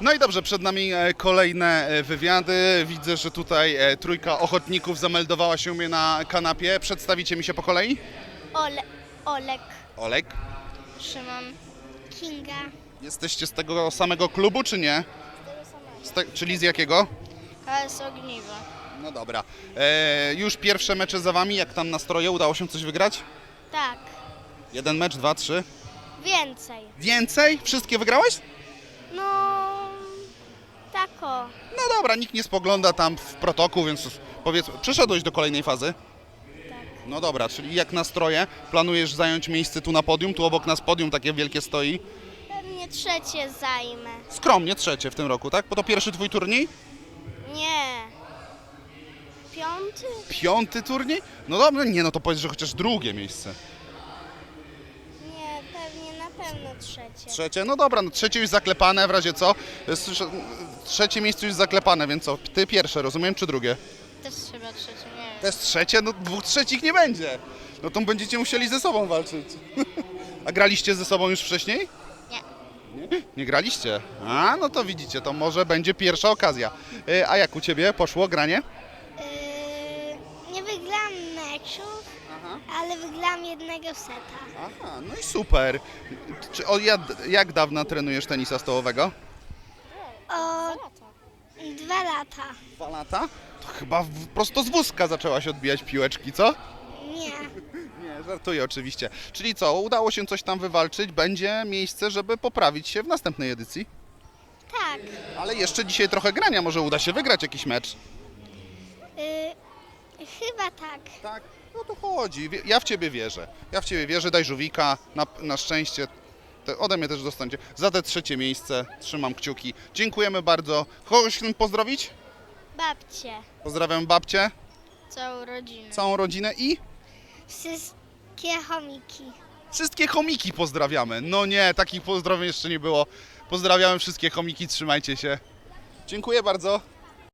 No i dobrze, przed nami e, kolejne e, wywiady. Widzę, że tutaj e, trójka ochotników zameldowała się u mnie na kanapie. Przedstawicie mi się po kolei? Ole, Olek, Olek. Szymon, Kinga. Jesteście z tego samego klubu, czy nie? Z te, czyli z jakiego? KS Ogniwo. No dobra. E, już pierwsze mecze za wami. Jak tam nastroje? Udało się coś wygrać? Tak, Jeden mecz, dwa, trzy. więcej. Więcej? Wszystkie wygrałeś? No, No dobra, nikt nie spogląda tam w protokół, więc powiedz, przeszedłeś do kolejnej fazy? Tak. No dobra, czyli jak nastroje? Planujesz zająć miejsce tu na podium? Tu obok nas podium takie wielkie stoi. Pewnie trzecie zajmę. Skromnie trzecie w tym roku, tak? Bo to pierwszy twój turniej? Nie. Piąty? Piąty turniej? No dobra, nie no to powiedz, że chociaż drugie miejsce. Pewno trzecie. Trzecie? No dobra, no trzecie już zaklepane, w razie co? Słyszę, trzecie miejsce już zaklepane, więc co? Ty pierwsze, rozumiem, czy drugie? Też trzeba trzecie, nie wiem. Też trzecie? No dwóch trzecich nie będzie. No to będziecie musieli ze sobą walczyć. A graliście ze sobą już wcześniej? Nie. Nie, nie graliście? A, no to widzicie, to może będzie pierwsza okazja. E, A jak u Ciebie poszło granie? Yy, nie wygram meczów, Aha. ale wygram jednego seta. Aha, no i super. Czy, jak, jak dawno trenujesz tenisa stołowego? O dwa lata. Dwa lata? To chyba w, prosto z wózka zaczęłaś odbijać piłeczki, co? Nie. Nie, żartuję oczywiście. Czyli co, udało się coś tam wywalczyć, będzie miejsce, żeby poprawić się w następnej edycji? Tak. Ale jeszcze dzisiaj trochę grania, może uda się wygrać jakiś mecz. Yy, chyba tak. Tak, no to chodzi. Wie- Ja w ciebie wierzę. Ja w ciebie wierzę, daj żółwika, na, na szczęście. Te, ode mnie też dostaniecie. Za te trzecie miejsce trzymam kciuki. Dziękujemy bardzo. Kogoś chcę pozdrowić? Babcie. Pozdrawiam babcię, Całą rodzinę. całą rodzinę i Wszystkie chomiki. wszystkie chomiki pozdrawiamy. No nie, takich pozdrowień jeszcze nie było. Pozdrawiamy wszystkie chomiki, trzymajcie się. Dziękuję bardzo.